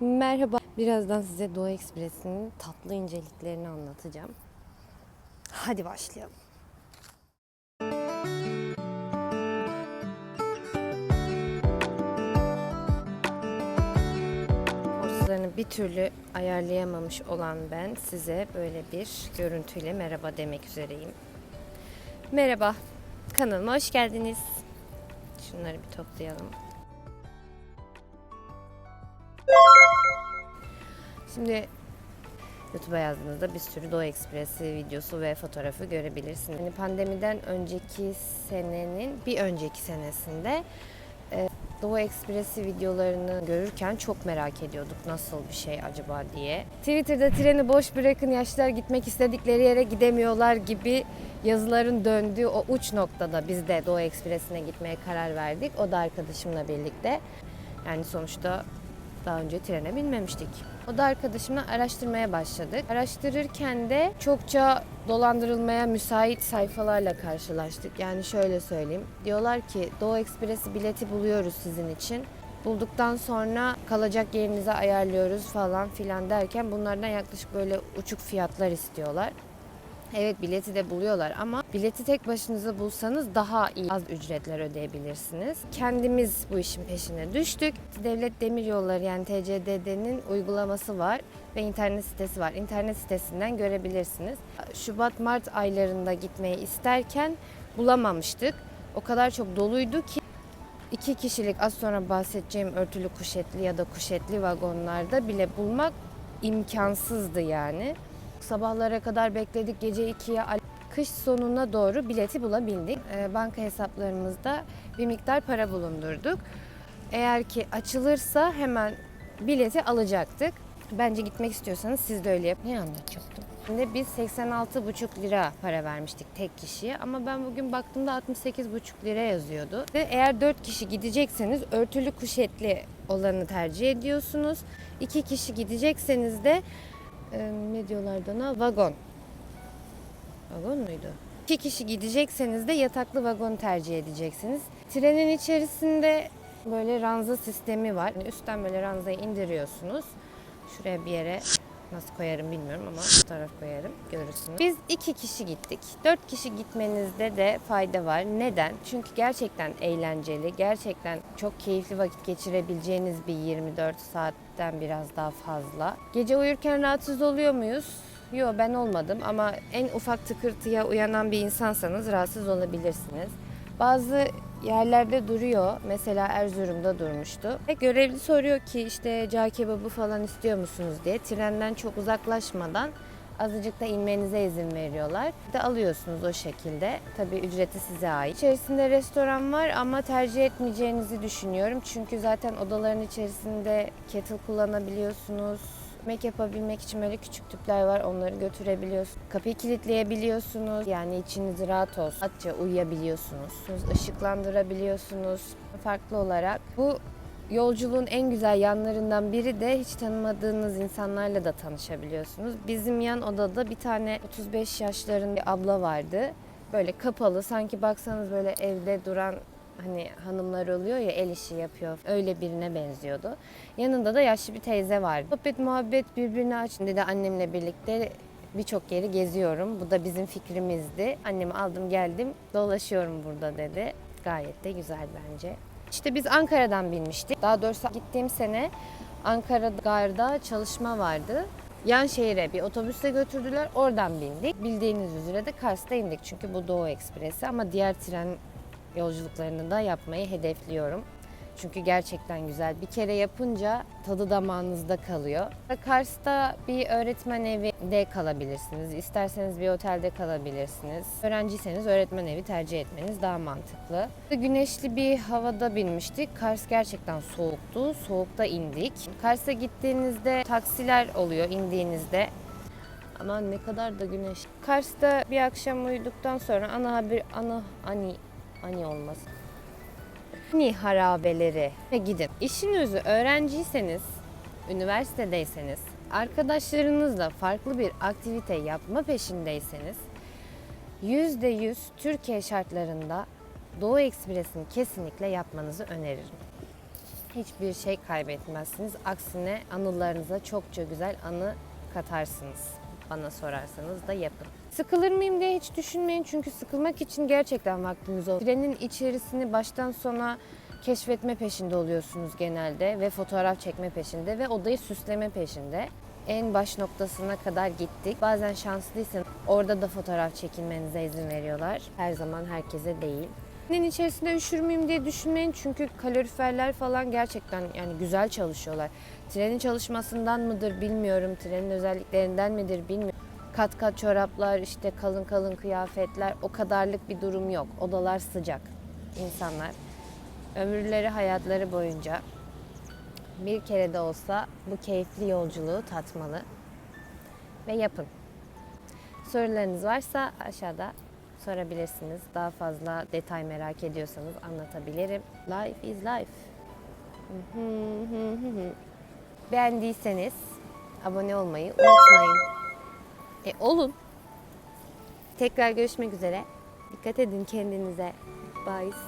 Merhaba. Birazdan size Doğu Ekspresi'nin tatlı inceliklerini anlatacağım. Hadi başlayalım. Postlarını bir türlü ayarlayamamış olan ben size böyle bir görüntüyle merhaba demek üzereyim. Merhaba. Kanalıma hoş geldiniz. Şunları bir toplayalım. Şimdi YouTube'a yazdığınızda bir sürü Doğu Ekspresi videosu ve fotoğrafı görebilirsiniz. Yani pandemiden önceki senenin bir önceki senesinde e, Doğu Ekspresi videolarını görürken çok merak ediyorduk nasıl bir şey acaba diye. Twitter'da treni boş bırakın yaşlılar gitmek istedikleri yere gidemiyorlar gibi yazıların döndüğü o uç noktada biz de Doğu Ekspresi'ne gitmeye karar verdik. O da arkadaşımla birlikte. Yani sonuçta daha önce trene binmemiştik. O da arkadaşımla araştırmaya başladık. Araştırırken de çokça dolandırılmaya müsait sayfalarla karşılaştık. Yani şöyle söyleyeyim. Diyorlar ki Doğu Ekspresi bileti buluyoruz sizin için. Bulduktan sonra kalacak yerinize ayarlıyoruz falan filan derken bunlardan yaklaşık böyle uçuk fiyatlar istiyorlar. Evet bileti de buluyorlar ama bileti tek başınıza bulsanız daha iyi az ücretler ödeyebilirsiniz. Kendimiz bu işin peşine düştük. Devlet Demiryolları yani TCDD'nin uygulaması var ve internet sitesi var. İnternet sitesinden görebilirsiniz. Şubat-Mart aylarında gitmeyi isterken bulamamıştık. O kadar çok doluydu ki iki kişilik az sonra bahsedeceğim örtülü kuşetli ya da kuşetli vagonlarda bile bulmak imkansızdı yani. Sabahlara kadar bekledik. Gece 2'ye al- kış sonuna doğru bileti bulabildik. Ee, banka hesaplarımızda bir miktar para bulundurduk. Eğer ki açılırsa hemen bileti alacaktık. Bence gitmek istiyorsanız siz de öyle yapın. Ne anlatacaktım? Şimdi biz 86,5 lira para vermiştik tek kişiye ama ben bugün baktığımda 68,5 lira yazıyordu. Ve eğer 4 kişi gidecekseniz örtülü kuşetli olanı tercih ediyorsunuz. 2 kişi gidecekseniz de e, ne diyorlardı ona? Vagon. Vagon muydu? İki kişi gidecekseniz de yataklı vagon tercih edeceksiniz. Trenin içerisinde böyle ranza sistemi var. Yani Üstten böyle ranzayı indiriyorsunuz. Şuraya bir yere nasıl koyarım bilmiyorum ama fotoğraf koyarım görürsünüz. Biz iki kişi gittik. Dört kişi gitmenizde de fayda var. Neden? Çünkü gerçekten eğlenceli, gerçekten çok keyifli vakit geçirebileceğiniz bir 24 saatten biraz daha fazla. Gece uyurken rahatsız oluyor muyuz? Yok ben olmadım ama en ufak tıkırtıya uyanan bir insansanız rahatsız olabilirsiniz. Bazı yerlerde duruyor. Mesela Erzurum'da durmuştu. Ve görevli soruyor ki işte cağ kebabı falan istiyor musunuz diye. Trenden çok uzaklaşmadan azıcık da inmenize izin veriyorlar. De alıyorsunuz o şekilde. Tabii ücreti size ait. İçerisinde restoran var ama tercih etmeyeceğinizi düşünüyorum. Çünkü zaten odaların içerisinde kettle kullanabiliyorsunuz. Yemek yapabilmek için böyle küçük tüpler var. Onları götürebiliyorsunuz. Kapıyı kilitleyebiliyorsunuz. Yani içiniz rahat olsun. Rahatça uyuyabiliyorsunuz. Işıklandırabiliyorsunuz. Farklı olarak bu Yolculuğun en güzel yanlarından biri de hiç tanımadığınız insanlarla da tanışabiliyorsunuz. Bizim yan odada bir tane 35 yaşlarında bir abla vardı. Böyle kapalı sanki baksanız böyle evde duran hani hanımlar oluyor ya el işi yapıyor. Öyle birine benziyordu. Yanında da yaşlı bir teyze vardı. Sohbet muhabbet birbirine aç. Şimdi de annemle birlikte birçok yeri geziyorum. Bu da bizim fikrimizdi. Annemi aldım geldim dolaşıyorum burada dedi. Gayet de güzel bence. İşte biz Ankara'dan binmiştik. Daha doğrusu gittiğim sene Ankara Gar'da çalışma vardı. Yan şehire bir otobüste götürdüler. Oradan bindik. Bildiğiniz üzere de Kars'ta indik. Çünkü bu Doğu Ekspresi ama diğer tren yolculuklarını da yapmayı hedefliyorum. Çünkü gerçekten güzel. Bir kere yapınca tadı damağınızda kalıyor. Kars'ta bir öğretmen evinde kalabilirsiniz. İsterseniz bir otelde kalabilirsiniz. Öğrenciyseniz öğretmen evi tercih etmeniz daha mantıklı. Güneşli bir havada binmiştik. Kars gerçekten soğuktu. Soğukta indik. Kars'a gittiğinizde taksiler oluyor indiğinizde. Ama ne kadar da güneş. Kars'ta bir akşam uyuduktan sonra ana haber ana ani ani olmaz. Ni harabeleri gidin. İşinizi öğrenciyseniz, üniversitedeyseniz, arkadaşlarınızla farklı bir aktivite yapma peşindeyseniz %100 Türkiye şartlarında Doğu Ekspresi'ni kesinlikle yapmanızı öneririm. hiçbir şey kaybetmezsiniz. Aksine anılarınıza çokça güzel anı katarsınız. Bana sorarsanız da yapın. Sıkılır mıyım diye hiç düşünmeyin çünkü sıkılmak için gerçekten vaktiniz olur. Trenin içerisini baştan sona keşfetme peşinde oluyorsunuz genelde ve fotoğraf çekme peşinde ve odayı süsleme peşinde. En baş noktasına kadar gittik. Bazen şanslıysanız orada da fotoğraf çekilmenize izin veriyorlar. Her zaman herkese değil. Trenin içerisinde üşür diye düşünmeyin çünkü kaloriferler falan gerçekten yani güzel çalışıyorlar. Trenin çalışmasından mıdır bilmiyorum, trenin özelliklerinden midir bilmiyorum. Kat kat çoraplar, işte kalın kalın kıyafetler o kadarlık bir durum yok. Odalar sıcak. İnsanlar ömürleri hayatları boyunca bir kere de olsa bu keyifli yolculuğu tatmalı ve yapın. Sorularınız varsa aşağıda sorabilirsiniz. Daha fazla detay merak ediyorsanız anlatabilirim. Life is life. Beğendiyseniz abone olmayı unutmayın. E olun. Tekrar görüşmek üzere. Dikkat edin kendinize. Bye.